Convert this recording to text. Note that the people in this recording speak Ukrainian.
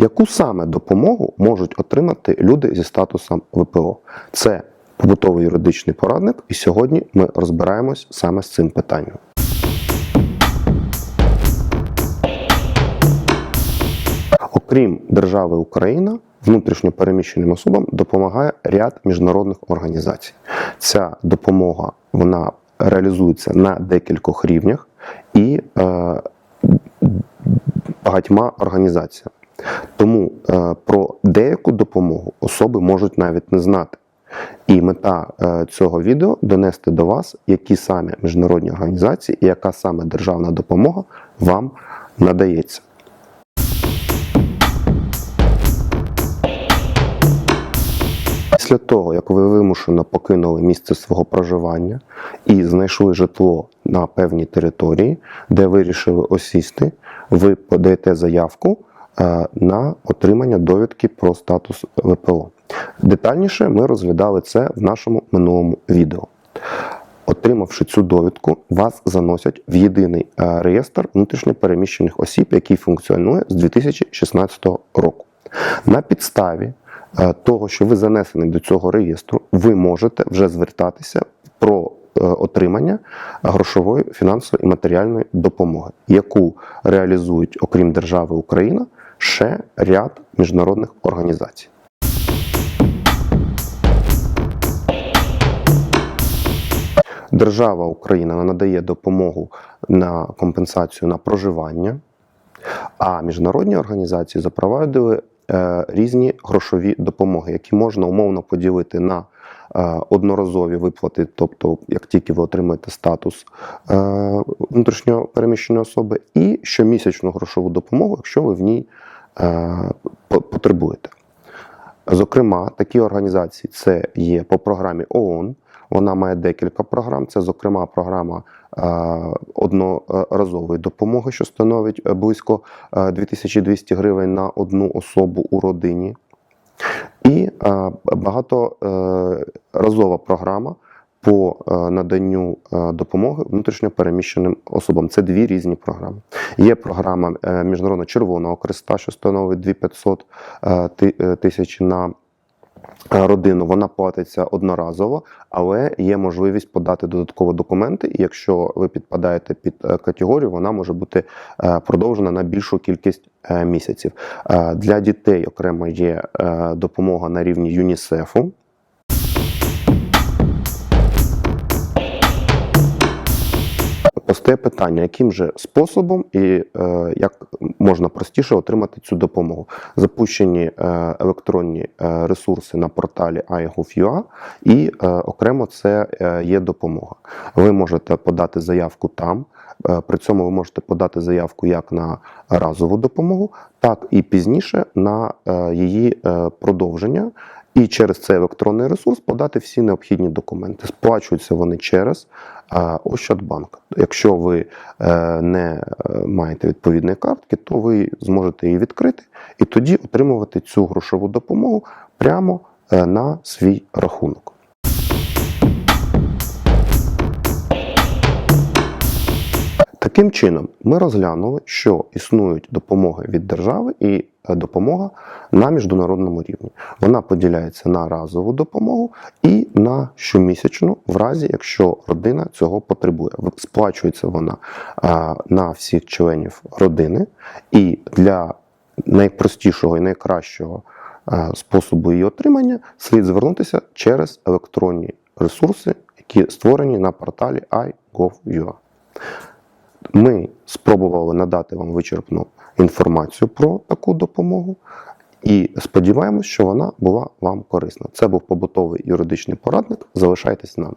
Яку саме допомогу можуть отримати люди зі статусом ВПО? Це побутовий юридичний порадник, і сьогодні ми розбираємось саме з цим питанням. Окрім держави Україна, внутрішньо переміщеним особам допомагає ряд міжнародних організацій. Ця допомога вона реалізується на декількох рівнях і е, багатьма організаціями. Тому е, про деяку допомогу особи можуть навіть не знати. І мета е, цього відео донести до вас, які саме міжнародні організації і яка саме державна допомога вам надається. Після того, як ви вимушено покинули місце свого проживання і знайшли житло на певній території, де вирішили осісти, ви подаєте заявку на отримання довідки про статус ВПО. Детальніше ми розглядали це в нашому минулому відео. Отримавши цю довідку, вас заносять в єдиний е, реєстр внутрішньопереміщених осіб, який функціонує з 2016 року. На підставі е, того, що ви занесені до цього реєстру, ви можете вже звертатися про е, отримання грошової, фінансової і матеріальної допомоги, яку реалізують, окрім держави Україна, ще ряд міжнародних організацій. Держава Україна надає допомогу на компенсацію на проживання, а міжнародні організації запровадили е, різні грошові допомоги, які можна умовно поділити на е, одноразові виплати, тобто як тільки ви отримаєте статус е, внутрішньо переміщеної особи, і щомісячну грошову допомогу, якщо ви в ній потребуєте. Зокрема, такі організації це є по програмі ООН. Вона має декілька програм. Це, зокрема, програма е, одноразової допомоги, що становить е, близько е, 2200 гривень на одну особу у родині. І е, багаторазова програма по е, наданню е, допомоги внутрішньо переміщеним особам. Це дві різні програми. Є програма е, Міжнародного Червоного Креста, що становить 2500 е, ти- е, тисяч на родину. Вона платиться одноразово, але є можливість подати додатково документи. І якщо ви підпадаєте під категорію, вона може бути продовжена на більшу кількість місяців. Для дітей окремо є допомога на рівні ЮНІСЕФу. Постає питання, яким же способом і е, як можна простіше отримати цю допомогу. Запущені е, електронні е, ресурси на порталі iGov.ua і е, окремо це е, є допомога. Ви можете подати заявку там. е, При цьому ви можете подати заявку як на разову допомогу, так і пізніше на е, її е, продовження. І через цей електронний ресурс подати всі необхідні документи. Сплачуються вони через Ощадбанк. Якщо ви е, не е, маєте відповідної картки, то ви зможете її відкрити і тоді отримувати цю грошову допомогу прямо е, на свій рахунок. Таким чином, ми розглянули, що існують допомоги від держави і допомога на міжнародному рівні. Вона поділяється на разову допомогу і на щомісячну, в разі якщо родина цього потребує. Сплачується вона на всіх членів родини, і для найпростішого і найкращого способу її отримання слід звернутися через електронні ресурси, які створені на порталі iGov.ua. Ми спробували надати вам вичерпну інформацію про таку допомогу і сподіваємось, що вона була вам корисна. Це був побутовий юридичний порадник. Залишайтесь з нами.